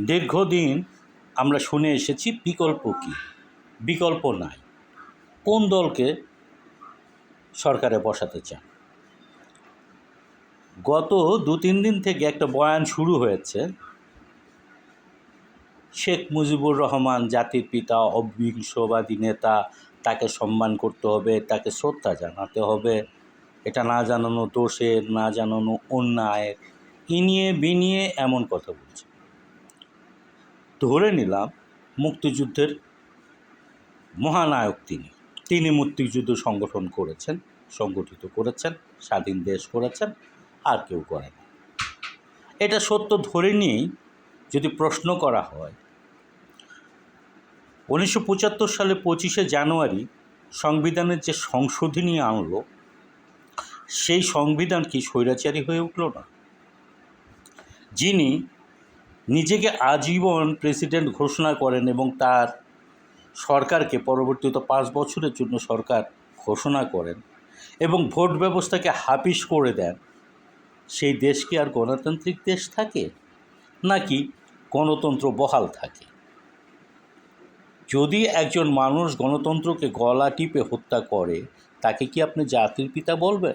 দীর্ঘদিন আমরা শুনে এসেছি বিকল্প কী? বিকল্প নাই। কোন দলকে সরকারে বসাতে চান? গত দু তিন দিন থেকে একটা বয়ান শুরু হয়েছে। শেখ মুজিবুর রহমান জাতির পিতা, অবিংশবাদী নেতা, তাকে সম্মান করতে হবে, তাকে শ্রদ্ধা জানাতে হবে। এটা না জানানো দোষের, না জানানো অন্যায়ের। ইনিয়ে বিনিয়ে এমন কথা বলছে। ধরে নিলাম মুক্তিযুদ্ধের মহানায়ক তিনি। তিনি মুক্তিযুদ্ধ সংগঠন করেছেন, সংগঠিত করেছেন, স্বাধীন দেশ করেছেন, আর কেউ করেন এটা সত্য ধরে নিয়েই যদি প্রশ্ন করা হয়, উনিশশো পঁচাত্তর সালে পঁচিশে জানুয়ারি সংবিধানের যে সংশোধনী আনলো, সেই সংবিধান কি স্বৈরাচারী হয়ে উঠল না? যিনি নিজেকে আজীবন প্রেসিডেন্ট ঘোষণা করেন এবং তার সরকারকে পরবর্তীত পাঁচ বছরের জন্য সরকার ঘোষণা করেন এবং ভোট ব্যবস্থাকে হাপিস করে দেন। সেই দেশ কি আর গণতান্ত্রিক দেশ থাকে? নাকি গণতন্ত্র বহাল থাকে? যদি একজন মানুষ গণতন্ত্রকে গলা টিপে হত্যা করে, তাকে কি আপনি জাতির পিতা বলবেন?